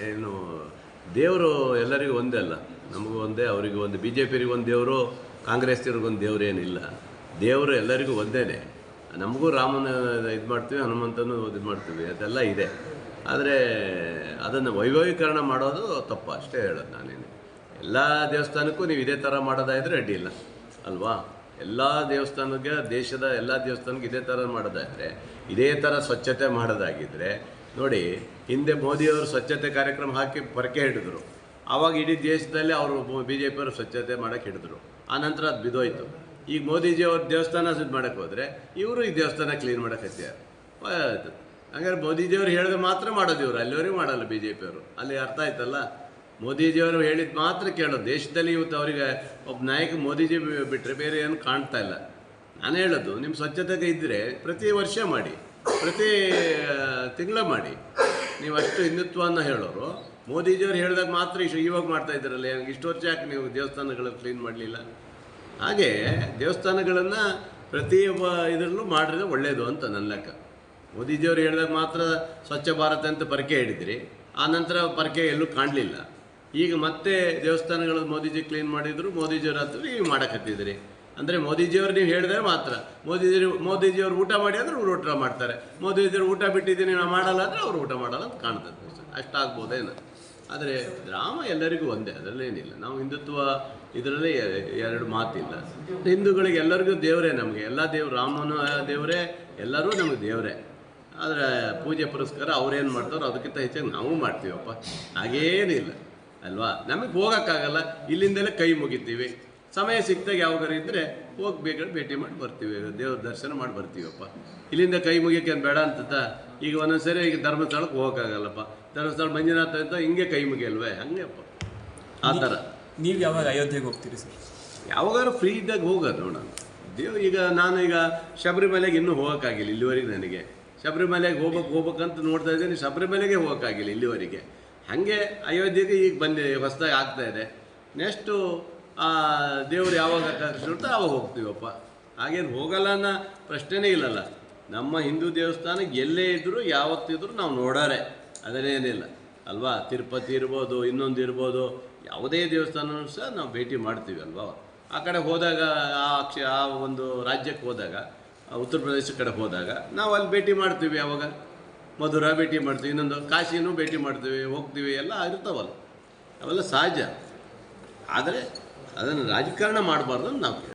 ಏನು, ದೇವರು ಎಲ್ಲರಿಗೂ ಒಂದೇ ಅಲ್ಲ. ನಮಗೂ ಒಂದೇ, ಅವರಿಗೂ ಒಂದು. ಬಿ ಜೆ ಪಿರಿಗೊಂದು ದೇವರು ಕಾಂಗ್ರೆಸ್ನವ್ರಿಗೊಂದು ದೇವ್ರು ಏನಿಲ್ಲ. ದೇವರು ಎಲ್ಲರಿಗೂ ಒಂದೇ ನಮಗೂ ರಾಮನ ಇದು ಮಾಡ್ತೀವಿ, ಹನುಮಂತನೂ ಇದು ಮಾಡ್ತೀವಿ, ಅದೆಲ್ಲ ಇದೆ. ಆದರೆ, ಅದನ್ನು ವೈಭವೀಕರಣ ಮಾಡೋದು ತಪ್ಪು, ಅಷ್ಟೇ ಹೇಳೋದು ನಾನೇನು. ಎಲ್ಲ ದೇವಸ್ಥಾನಕ್ಕೂ ನೀವು ಇದೇ ಥರ ಮಾಡೋದಾದರೆ ಅಡ್ಡಿಯಿಲ್ಲ ಅಲ್ವಾ? ಎಲ್ಲ ದೇವಸ್ಥಾನಕ್ಕೆ, ದೇಶದ ಎಲ್ಲ ದೇವಸ್ಥಾನಕ್ಕೆ ಇದೇ ಥರ ಮಾಡೋದಾದರೆ, ಇದೇ ಥರ ಸ್ವಚ್ಛತೆ ಮಾಡೋದಾಗಿದ್ದರೆ ನೋಡಿ, ಹಿಂದೆ ಮೋದಿಯವರು ಸ್ವಚ್ಛತೆ ಕಾರ್ಯಕ್ರಮ ಹಾಕಿ ಪರಕೆ ಹಿಡಿದ್ರು. ಆವಾಗ ಇಡೀ ದೇಶದಲ್ಲಿ ಅವರು ಬಿ ಜೆ ಪಿಯವರು ಸ್ವಚ್ಛತೆ ಮಾಡೋಕ್ಕೆ ಹಿಡಿದ್ರು. ಆನಂತರ ಅದು ಬಿದೋಯ್ತು. ಈಗ ಅವ್ರ ದೇವಸ್ಥಾನ ಇದು ಮಾಡೋಕ್ಕೆ ಹೋದರೆ ಇವರು ಈ ದೇವಸ್ಥಾನ ಕ್ಲೀನ್ ಮಾಡೋಕೆ ಹತ್ಯಾರ. ಹಂಗಾರೆ ಮೋದಿಜಿಯವರು ಹೇಳಿದ್ರೆ ಮಾತ್ರ ಮಾಡೋದು ಇವರು, ಅಲ್ಲಿವರೆಗೂ ಮಾಡಲ್ಲ ಬಿ ಜೆ ಪಿಯವರು ಅಲ್ಲಿ ಅರ್ಥ ಆಯ್ತಲ್ಲ? ಮೋದಿಜಿಯವರು ಹೇಳಿದ ಮಾತ್ರ ಕೇಳೋದು. ದೇಶದಲ್ಲಿ ಇವತ್ತು ಅವರಿಗೆ ಒಬ್ಬ ನಾಯಕ ಮೋದಿಜಿ ಬಿಟ್ಟರೆ ಬೇರೆ ಏನು ಕಾಣ್ತಾ ಇಲ್ಲ. ನಾನು ಹೇಳೋದು ನಿಮ್ಮ ಸ್ವಚ್ಛತೆಗೆ ಇದ್ದರೆ ಪ್ರತಿ ವರ್ಷ ಮಾಡಿ. ಪ್ರತಿ ತಿಂಗಳ ಮಾಡಿ. ನೀವು ಅಷ್ಟು ಹಿಂದುತ್ವವನ್ನು ಹೇಳೋರು. ಮೋದಿಜಿಯವರು ಹೇಳಿದಾಗ ಮಾತ್ರ ಇಷ್ಟು ಇವಾಗ ಮಾಡ್ತಾ ಇದ್ದೀರಲ್ಲ ಇಷ್ಟು ವರ್ಷ ಯಾಕೆ ನೀವು ದೇವಸ್ಥಾನಗಳು ಕ್ಲೀನ್ ಮಾಡಲಿಲ್ಲ? ಹಾಗೆ ದೇವಸ್ಥಾನಗಳನ್ನು ಪ್ರತಿಯೊಬ್ಬ ಇದರಲ್ಲೂ ಮಾಡಿದ್ರೆ ಒಳ್ಳೆಯದು ಅಂತ ನನ್ನ ಲೆಕ್ಕ. ಮೋದಿಜಿಯವರು ಹೇಳಿದಾಗ ಮಾತ್ರ ಸ್ವಚ್ಛ ಭಾರತ ಅಂತ ಪರಕೆ ಹಿಡಿದ್ರಿ. ಆ ನಂತರ ಪರಕೆ ಎಲ್ಲೂ ಕಾಣಲಿಲ್ಲ. ಈಗ ಮತ್ತೆ ದೇವಸ್ಥಾನಗಳು ಮೋದಿಜಿ ಕ್ಲೀನ್ ಮಾಡಿದ್ರು, ಮೋದಿಜಿಯವ್ರ ಹತ್ರ ನೀವು ಮಾಡಕತ್ತಿದ್ರಿ ಅಂದರೆ ಮೋದಿಜಿಯವರು ನೀವು ಹೇಳಿದ್ರೆ ಮಾತ್ರ. ಮೋದಿಜಿ ಮೋದಿಜಿಯವರು ಊಟ ಮಾಡಿ ಅಂದ್ರೆ ಅವ್ರು ಊಟ ಮಾಡ್ತಾರೆ. ಮೋದಿಜಿಯವರು ಊಟ ಬಿಟ್ಟಿದ್ದೀನಿ ನಾವು ಮಾಡಲ್ಲ ಅಂದರೆ ಅವ್ರು ಊಟ ಮಾಡಲ್ಲ ಅಂತ ಕಾಣ್ತದೆ ಅಷ್ಟಾಗ್ಬೋದೇನು? ಆದರೆ ರಾಮ ಎಲ್ಲರಿಗೂ ಒಂದೇ, ಅದರಲ್ಲೇನಿಲ್ಲ. ನಾವು ಹಿಂದುತ್ವ, ಇದರಲ್ಲಿ ಎರಡು ಮಾತಿಲ್ಲ. ಹಿಂದೂಗಳಿಗೆ ಎಲ್ಲರಿಗೂ ದೇವರೇ ನಮಗೆ. ಎಲ್ಲ ದೇವ್ರು, ರಾಮನು ದೇವರೇ, ಎಲ್ಲರೂ ನಮಗೆ ದೇವರೇ. ಆದರೆ ಪೂಜೆ ಪುರಸ್ಕಾರ ಅವ್ರೇನು ಮಾಡ್ತಾರೋ ಅದಕ್ಕಿಂತ ಹೆಚ್ಚಾಗಿ ನಾವು ಮಾಡ್ತೀವಪ್ಪ. ಹಾಗೇನಿಲ್ಲ, ಅಲ್ವಾ? ನಮಗೆ ಹೋಗೋಕ್ಕಾಗಲ್ಲ. ಇಲ್ಲಿಂದಲೇ ಕೈ ಮುಗಿತೀವಿ. ಸಮಯ ಸಿಕ್ತಾಗ ಯಾವಾಗಾರು ಇದ್ದರೆ ಹೋಗಿ ಬೇಕಾದ್ರೆ ಭೇಟಿ ಮಾಡಿ ಬರ್ತೀವಿ ದೇವ್ರ ದರ್ಶನ ಮಾಡಿ ಬರ್ತೀವಪ್ಪ. ಇಲ್ಲಿಂದ ಕೈ ಮುಗಿಯೋಕೇನು ಬೇಡ ಅಂತದ ಈಗ ಒಂದೊಂದ್ಸರಿ ಈಗ ಧರ್ಮಸ್ಥಳಕ್ಕೆ ಹೋಗೋಕ್ಕಾಗಲ್ಲಪ್ಪ. ಧರ್ಮಸ್ಥಳ ಮಂಜುನಾಥ ಅಂತ ಹಿಂಗೆ ಕೈ ಮುಗಿಯಲ್ವೇ? ಹಂಗೆಪ್ಪ. ಆ ಥರ. ನೀವು ಯಾವಾಗ ಅಯೋಧ್ಯೆಗೆ ಹೋಗ್ತೀರಿ ಸರ್? ಯಾವಾಗಾರು ಫ್ರೀ ಇದ್ದಾಗ ಹೋಗೋದು ನೋಡೋಣ ದೇವ್ ಈಗ ನಾನು ಈಗ ಶಬರಿಮಲೆಗೆ ಇನ್ನೂ ಹೋಗೋಕ್ಕಾಗಿಲ್ಲ ಇಲ್ಲಿವರೆಗೆ ನನಗೆ. ಶಬರಿಮಲೆಗೆ ಹೋಗ್ಬೇಕು ಹೋಗ್ಬೇಕಂತ ನೋಡ್ತಾ ಇದ್ದೀನಿ ಶಬರಿಮಲೆಗೆ ಹೋಗೋಕ್ಕಾಗಿಲ್ಲ ಇಲ್ಲಿವರೆಗೆ. ಹಾಗೆ ಅಯೋಧ್ಯೆಗೆ ಈಗ ಬಂದೆ ಹೊಸದಾಗಿ ಆಗ್ತಾ ಇದೆ. ನೆಕ್ಸ್ಟು ದೇವ್ರು ಯಾವಾಗ ಕರೆಸಿರ್ತಾ ಅವಾಗ ಹೋಗ್ತೀವಪ್ಪ. ಹಾಗೇನು ಹೋಗಲ್ಲ ಅನ್ನೋ ಪ್ರಶ್ನೆನೇ ಇಲ್ಲಲ್ಲ. ನಮ್ಮ ಹಿಂದೂ ದೇವಸ್ಥಾನ ಎಲ್ಲೇ ಇದ್ದರೂ ಯಾವತ್ತಿದ್ರೂ ನಾವು ನೋಡಾರೆ. ಅದನ್ನೇನಿಲ್ಲ ಅಲ್ವಾ? ತಿರುಪತಿ ಇರ್ಬೋದು, ಇನ್ನೊಂದು ಇರ್ಬೋದು, ಯಾವುದೇ ದೇವಸ್ಥಾನ ಸಹ ನಾವು ಭೇಟಿ ಮಾಡ್ತೀವಿ ಅಲ್ವಾ? ಆ ಕಡೆ ಹೋದಾಗ, ಆ ಅಕ್ಷ, ಆ ಒಂದು ರಾಜ್ಯಕ್ಕೆ ಹೋದಾಗ ಉತ್ತರ ಪ್ರದೇಶ ಕಡೆ ಹೋದಾಗ, ನಾವು ಅಲ್ಲಿ ಭೇಟಿ ಮಾಡ್ತೀವಿ ಯಾವಾಗ? ಮಧುರ ಭೇಟಿ ಮಾಡ್ತೀವಿ, ಇನ್ನೊಂದು ಕಾಶಿನೂ ಭೇಟಿ ಮಾಡ್ತೀವಿ, ಹೋಗ್ತೀವಿ, ಎಲ್ಲ ಇರ್ತಾವಲ್ಲ. ಅವೆಲ್ಲ ಸಹಜ. ಆದರೆ ಅದನ್ನು ರಾಜಕಾರಣ ಮಾಡಬಾರ್ದು ನಾವು